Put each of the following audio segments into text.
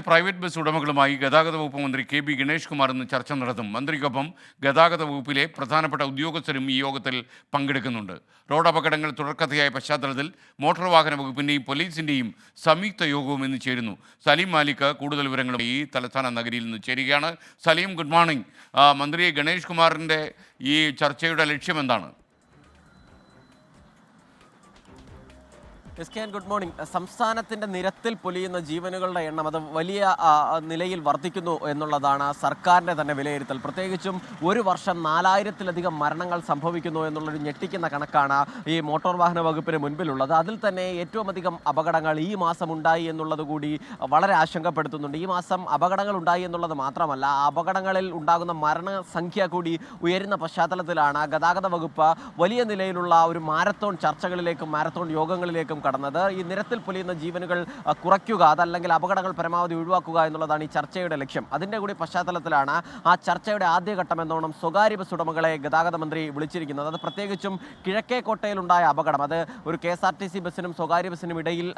Private bus ഉടമകളുമായി ഗതാഗത വകുപ്പ് മന്ത്രി കെ ബി ഗണേഷ് കുമാർ ഇന്ന് ചർച്ച നടത്തും. മന്ത്രിക്കൊപ്പം ഗതാഗത വകുപ്പിലെ പ്രധാനപ്പെട്ട ഉദ്യോഗസ്ഥരും ഈ യോഗത്തിൽ പങ്കെടുക്കുന്നുണ്ട്. റോഡ് അപകടങ്ങൾ തുടർക്കഥയായ പശ്ചാത്തലത്തിൽ മോട്ടോർ വാഹന വകുപ്പിന്റെയും പോലീസിന്റെയും സംയുക്ത യോഗവും ഇന്ന് ചേരുന്നു. സലീം മാലിക് കൂടുതൽ വിവരങ്ങൾ ഈ തലസ്ഥാന നഗരിയിൽ നിന്ന് ചേരുകയാണ്. സലീം ഗുഡ് മോർണിംഗ് മന്ത്രി ഗണേഷ് കുമാറിന്റെ ഈ ചർച്ചയുടെ ലക്ഷ്യം എസ് കെ ഗുഡ് മോർണിംഗ്. സംസ്ഥാനത്തിന്റെ നിരത്തിൽ പൊലിയുന്ന ജീവനുകളുടെ എണ്ണം അത് വലിയ നിലയിൽ വർദ്ധിക്കുന്നു എന്നുള്ളതാണ് സർക്കാരിന്റെ തന്നെ വിലയിരുത്തൽ. പ്രത്യേകിച്ചും ഒരു വർഷം നാലായിരത്തിലധികം മരണങ്ങൾ സംഭവിക്കുന്നു എന്നുള്ളൊരു ഞെട്ടിക്കുന്ന കണക്കാണ് ഈ മോട്ടോർ വാഹന വകുപ്പിന് മുൻപിലുള്ളത്. അതിൽ തന്നെ ഏറ്റവും അധികം അപകടങ്ങൾ ഈ മാസം ഉണ്ടായി എന്നുള്ളത് കൂടി വളരെ ആശങ്കപ്പെടുത്തുന്നുണ്ട്. ഈ മാസം അപകടങ്ങൾ ഉണ്ടായി എന്നുള്ളത് മാത്രമല്ല അപകടങ്ങളിൽ ഉണ്ടാകുന്ന മരണസംഖ്യ കൂടി ഉയരുന്ന പശ്ചാത്തലത്തിലാണ് ഗതാഗത വകുപ്പ് വലിയ നിലയിലുള്ള ഒരു മാരത്തോൺ ചർച്ചകളിലേക്കും മാരത്തോൺ യോഗങ്ങളിലേക്കും കടന്നത് ഈ നിരത്തിൽ പൊലിയുന്ന ജീവനുകൾ കുറയ്ക്കുക അതല്ലെങ്കിൽ അപകടങ്ങൾ പരമാവധി ഒഴിവാക്കുക എന്നുള്ളതാണ് ഈ ചർച്ചയുടെ ലക്ഷ്യം. അതിന്റെ കൂടി പശ്ചാത്തലത്തിലാണ് ആ ചർച്ചയുടെ ആദ്യഘട്ടം എന്നോണം സ്വകാര്യ ബസ് ഉടമകളെ ഗതാഗത മന്ത്രി വിളിച്ചിരിക്കുന്നത്. അത് പ്രത്യേകിച്ചും കിഴക്കേക്കോട്ടയിലുണ്ടായ അപകടം. അത് ഒരു K S R T C ബസ്സിനും സ്വകാര്യ ബസ്സിനും ഇടയിൽ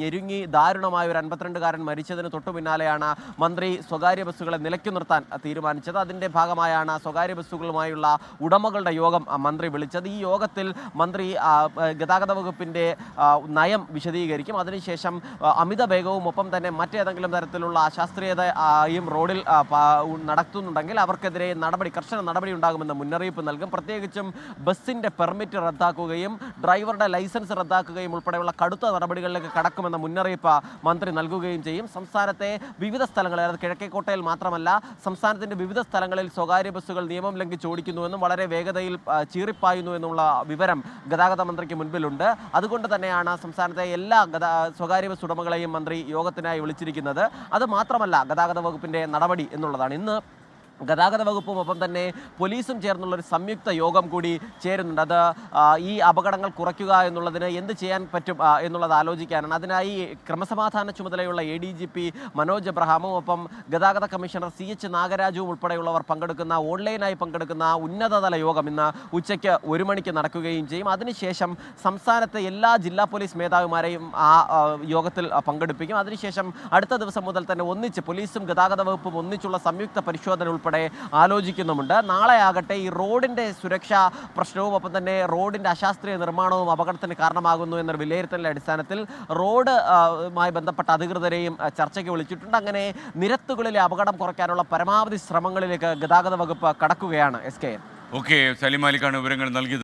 ഞെരുങ്ങി ദാരുണമായ ഒരു അൻപത്തിരണ്ടുകാരൻ മരിച്ചതിന് തൊട്ടു പിന്നാലെയാണ് മന്ത്രി സ്വകാര്യ ബസ്സുകളെ നിലയ്ക്കു നിർത്താൻ തീരുമാനിച്ചത്. അതിന്റെ ഭാഗമായാണ് സ്വകാര്യ ബസ്സുകളുമായുള്ള ഉടമകളുടെ യോഗം മന്ത്രി വിളിച്ചത്. ഈ യോഗത്തിൽ മന്ത്രി ഗതാഗത വകുപ്പിന്റെ നയം വിശദീകരിക്കും. അതിനുശേഷം അമിത വേഗവും ഒപ്പം തന്നെ മറ്റേതെങ്കിലും തരത്തിലുള്ള അശാസ്ത്രീയതയും റോഡിൽ നടത്തുന്നുണ്ടെങ്കിൽ അവർക്കെതിരെ നടപടി കർശന നടപടി ഉണ്ടാകുമെന്ന് മുന്നറിയിപ്പ് നൽകും. പ്രത്യേകിച്ചും ബസ്സിന്റെ പെർമിറ്റ് റദ്ദാക്കുകയും ഡ്രൈവറുടെ ലൈസൻസ് റദ്ദാക്കുകയും ഉൾപ്പെടെയുള്ള കടുത്ത നടപടികളിലേക്ക് കടക്കുമെന്ന മുന്നറിയിപ്പ് മന്ത്രി നൽകുകയും ചെയ്യും. സംസ്ഥാനത്തെ വിവിധ സ്ഥലങ്ങളിൽ അതായത് കിഴക്കേക്കോട്ടയിൽ മാത്രമല്ല സംസ്ഥാനത്തിന്റെ വിവിധ സ്ഥലങ്ങളിൽ സ്വകാര്യ ബസ്സുകൾ നിയമം ലംഘിച്ച് ഓടിക്കുന്നുവെന്നും വളരെ വേഗതയിൽ ചീറിപ്പായുന്നു എന്നുള്ള വിവരം ഗതാഗത മന്ത്രിക്ക് മുൻപിലുണ്ട്. അതുകൊണ്ട് തന്നെയാണ് സംസ്ഥാനത്തെ എല്ലാ ഗതാ സ്വകാര്യ ബസ് ഉടമകളെയും മന്ത്രി യോഗത്തിനായി വിളിച്ചിരിക്കുന്നത്. അത് മാത്രമല്ല ഗതാഗത വകുപ്പിന്റെ നടപടി എന്നുള്ളതാണ്. ഇന്ന് ഗതാഗത വകുപ്പും ഒപ്പം തന്നെ പോലീസും ചേർന്നുള്ള ഒരു സംയുക്ത യോഗം കൂടി ചേരുന്നുണ്ട്. അത് ഈ അപകടങ്ങൾ കുറയ്ക്കുക എന്നുള്ളതിന് എന്ത് ചെയ്യാൻ പറ്റും എന്നുള്ളത് ആലോചിക്കാനാണ്. അതിനായി ക്രമസമാധാന ചുമതലയുള്ള A D G P Manoj എബ്രഹാമും ഒപ്പം ഗതാഗത കമ്മീഷണർ സി എച്ച് നാഗരാജുവും ഉൾപ്പെടെയുള്ളവർ പങ്കെടുക്കുന്ന ഓൺലൈനായി പങ്കെടുക്കുന്ന ഉന്നതതല യോഗം ഇന്ന് ഉച്ചയ്ക്ക് ഒരു മണിക്ക് നടക്കുകയും ചെയ്യും. അതിനുശേഷം സംസ്ഥാനത്തെ എല്ലാ ജില്ലാ പോലീസ് മേധാവിമാരെയും ആ യോഗത്തിൽ പങ്കെടുപ്പിക്കും. അതിനുശേഷം അടുത്ത ദിവസം മുതൽ തന്നെ ഒന്നിച്ച് പോലീസും ഗതാഗത വകുപ്പും ഒന്നിച്ചുള്ള സംയുക്ത പരിശോധന ഉൾപ്പെടെ ആലോചിക്കുന്നുമുണ്ട്. നാളെ ആകട്ടെ ഈ റോഡിന്റെ സുരക്ഷാ പ്രശ്നവും ഒപ്പം തന്നെ റോഡിന്റെ അശാസ്ത്രീയ നിർമ്മാണവും അപകടത്തിന് കാരണമാകുന്നു എന്നൊരു വിലയിരുത്തലിന്റെ അടിസ്ഥാനത്തിൽ റോഡ് ആ, ബന്ധപ്പെട്ട അധികൃതരെയും ചർച്ചയ്ക്ക് വിളിച്ചിട്ടുണ്ട്. അങ്ങനെ നിരത്തുകളിലെ അപകടം കുറയ്ക്കാനുള്ള പരമാവധി ശ്രമങ്ങളിലേക്ക് ഗതാഗത വകുപ്പ് കടക്കുകയാണ് എസ് കെ ഓക്കെ സലിമാലിക്കാണ് വിവരങ്ങൾ നൽകിയത്.